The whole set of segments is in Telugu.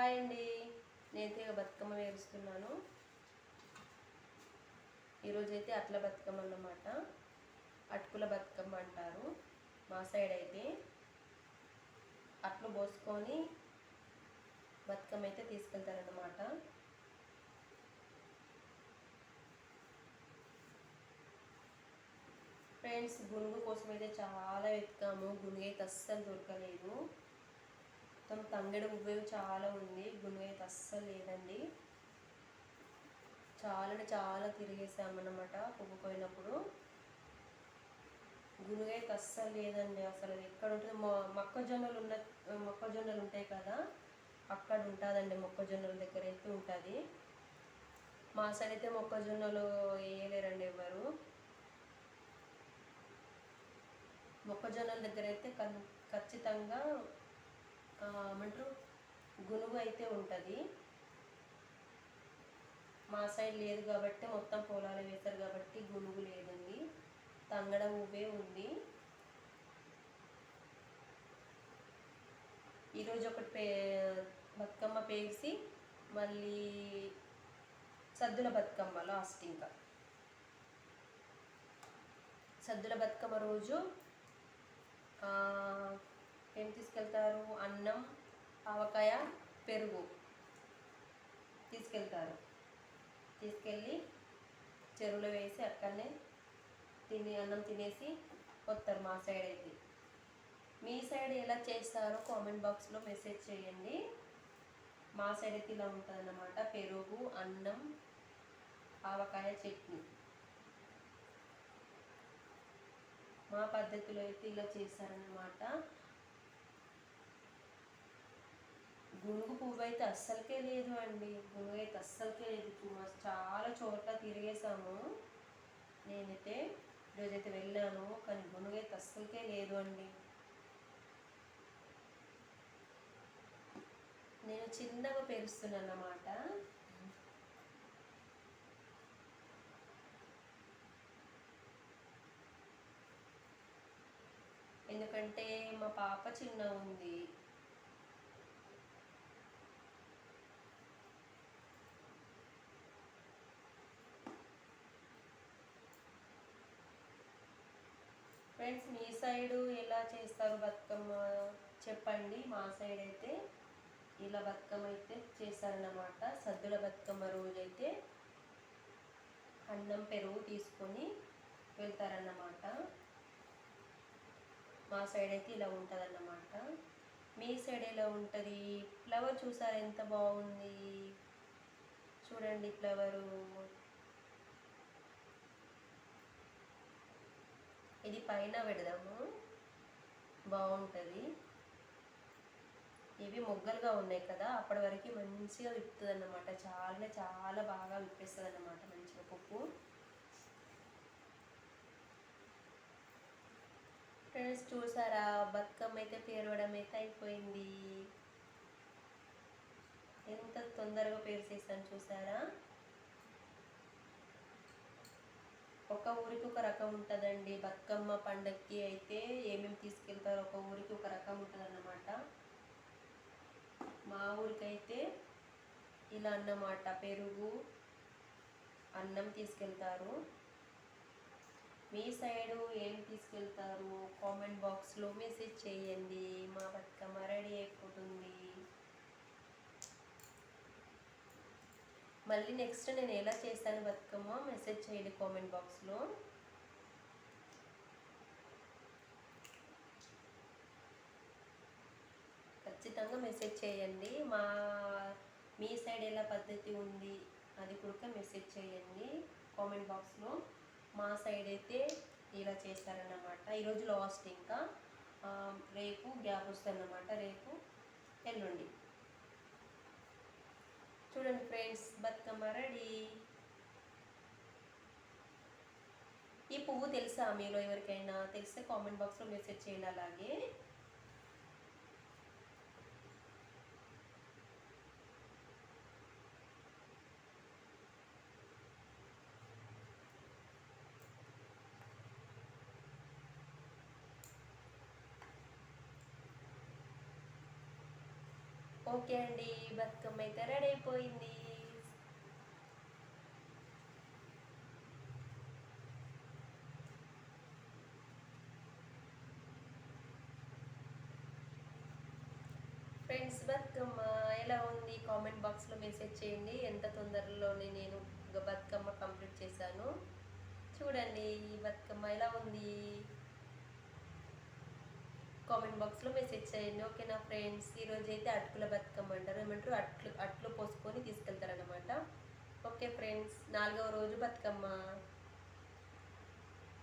హాయ్ అండి. నేనైతే బతుకమ్మ వేరుస్తున్నాను. ఈరోజైతే అట్ల బతుకమ్మ అన్నమాట. అటుకుల బతుకమ్మ అంటారు. మా సైడ్ అయితే అట్లు పోసుకొని బతుకమ్మ అయితే తీసుకెళ్తారన్నమాట. ఫ్రెండ్స్ గునుగు కోసం అయితే చాలా వెతికాము. గునుగు అయితే అస్సలు దొరకలేదు. మొత్తం తంగెడు ఉబ్బేవి చాలా ఉంది. గునుగు అయితే అస్సలు లేదండి. చాలా చాలా తిరిగేసామన్నమాట పోయినప్పుడు గునుగు అయితే అస్సలు లేదండి అసలు. ఎక్కడ ఉంటుంది మొక్కజొన్నలు ఉన్న మొక్కజొన్నలు ఉంటాయి కదా అక్కడ ఉంటుందండి మొక్కజొన్నల దగ్గర అయితే ఉంటుంది. మా సైడ్ అయితే మొక్కజొన్నలు వేయలేరండి ఎవరు. మొక్కజొన్నల దగ్గర అయితే ఖచ్చితంగా ఏమంటారు? గునుగు అయితే ఉంటుంది. మా సైడ్ లేదు కాబట్టి మొత్తం పొలాలు వేశారు కాబట్టి గునుగు లేదండి. తంగడ ఉవ్వే ఉంది. ఈరోజు ఒకటి పే బతుకమ్మ పేసి మళ్ళీ సద్దుల బతుకమ్మ లాస్ట్ ఇంకా. సద్దుల బతుకమ్మ రోజు ఏం తీసుకెళ్తారు? అన్నం ఆవకాయ పెరుగు తీసుకెళ్తారు. తీసుకెళ్ళి చెరువులో వేసి అక్కడనే తిని అన్నం తినేసి వస్తారు మా సైడ్ అయితే. మీ సైడ్ ఎలా చేస్తారో కామెంట్ బాక్స్లో మెసేజ్ చేయండి. మా సైడ్ అయితే ఇలా ఉంటుంది అన్నమాట పెరుగు అన్నం ఆవకాయ చట్నీ. మా పద్ధతిలో అయితే ఇలా చేస్తారన్నమాట గునుగు పువ్వు అయితే అస్సలకే లేదు అండి. గునుగు అయితే అస్సలకే లేదు. చూ- చాలా చోట్ల తిరిగేసాము. నేనైతే ఈరోజైతే వెళ్ళాను. కానీ గునుగు అయితే అస్సలకే లేదు అండి. నేను చిన్నగా పెరుస్తున్నాను అన్నమాట ఎందుకంటే మా పాప చిన్న ఉంది ఫ్రెండ్స్ మీ సైడు ఎలా చేస్తారు బతుకమ్మ? చెప్పండి. మా సైడ్ అయితే ఇలా బతుకమ్మ అయితే చేస్తారన్నమాట. సద్దుల బతుకమ్మ రోజైతే అన్నం పెరుగు తీసుకొని వెళ్తారన్నమాట. మా సైడ్ అయితే ఇలా ఉంటుంది అన్నమాట మీ సైడ్ ఎలా ఉంటుంది? ఫ్లవర్ చూసారు ఎంత బాగుంది? చూడండి ఫ్లవరు. ఇది పైన పెడదాము. బాగుంటుంది. ఇవి మొగ్గలుగా ఉన్నాయి కదా అప్పటి వరకు మంచిగా విప్పుతుంది అన్నమాట చాలా చాలా బాగా విప్పేస్తుంది అన్నమాట మంచిగా పప్పు ఫ్రెండ్స్ చూసారా? బతుకమ్మ అయితే పేరవడం అయితే అయిపోయింది. ఎంత తొందరగా పేరు చేస్తాను చూసారా? ఒక ఊరికి ఒక రకం ఉంటుందండి. బతుకమ్మ పండగకి అయితే ఏమేమి తీసుకెళ్తారో ఒక ఊరికి ఒక రకం ఉంటుంది అన్నమాట మా ఊరికైతే ఇలా అన్నమాట. పెరుగు అన్నం తీసుకెళ్తారు. మీ సైడు ఏం తీసుకెళ్తారు? కామెంట్ బాక్స్లో మెసేజ్ చేయండి. మా బతుకమ్మ రెడీ మళ్ళీ నెక్స్ట్ నేను ఎలా చేస్తాను బతుకమ్మ మెసేజ్ చేయండి కామెంట్ బాక్స్లో ఖచ్చితంగా మెసేజ్ చేయండి. మా మీ సైడ్ ఎలా పద్ధతి ఉంది అది కూడా మెసేజ్ చేయండి కామెంట్ బాక్స్లో మా సైడ్ అయితే ఇలా చేస్తారన్నమాట ఈరోజు లాస్ట్ ఇంకా. రేపు గ్యాప్ వస్తుందన్నమాట. రేపు ఎల్లుండి. చూడండి ఫ్రెండ్స్ బతుకమ్మ రెడీ ఈ పువ్వు తెలుసా మీరు ఎవరికైనా? తెలిస్తే కామెంట్ బాక్స్లో మెసేజ్ చేయండి అలాగే. ఓకే అండి బతుకమ్మ అయితే రెడీ అయిపోయింది. ఫ్రెండ్స్ బతుకమ్మ ఎలా ఉంది? కామెంట్ బాక్స్లో మెసేజ్ చేయండి. ఎంత తొందరలోనే నేను బతుకమ్మ కంప్లీట్ చేశాను. చూడండి ఈ బతుకమ్మ ఎలా ఉంది? కామెంట్ బాక్స్లో మెసేజ్ చేయండి. ఓకేనా ఫ్రెండ్స్ ఈరోజు అయితే అటుకుల బతుకమ్మ అంటారు ఏమంటారు? అట్లు అట్లు పోసుకొని తీసుకెళ్తారనమాట ఓకే ఫ్రెండ్స్ నాలుగవ రోజు బతుకమ్మ.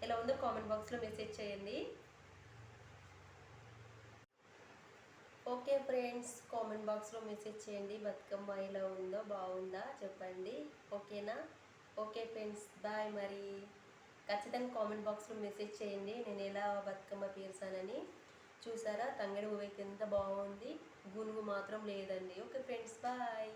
ఎలా ఉందో కామెంట్ బాక్స్లో మెసేజ్ చేయండి. ఓకే ఫ్రెండ్స్ కామెంట్ బాక్స్లో మెసేజ్ చేయండి. బతుకమ్మ ఎలా ఉందో బాగుందా? చెప్పండి. ఓకేనా? ఓకే ఫ్రెండ్స్ బాయ్ మరి. ఖచ్చితంగా కామెంట్ బాక్స్లో మెసేజ్ చేయండి. నేను ఎలా బతుకమ్మ పేర్చానని. చూసారా? తంగడి పువ్వు ఎంత బాగుంది. గునుగు మాత్రం లేదండి. Okay friends bye.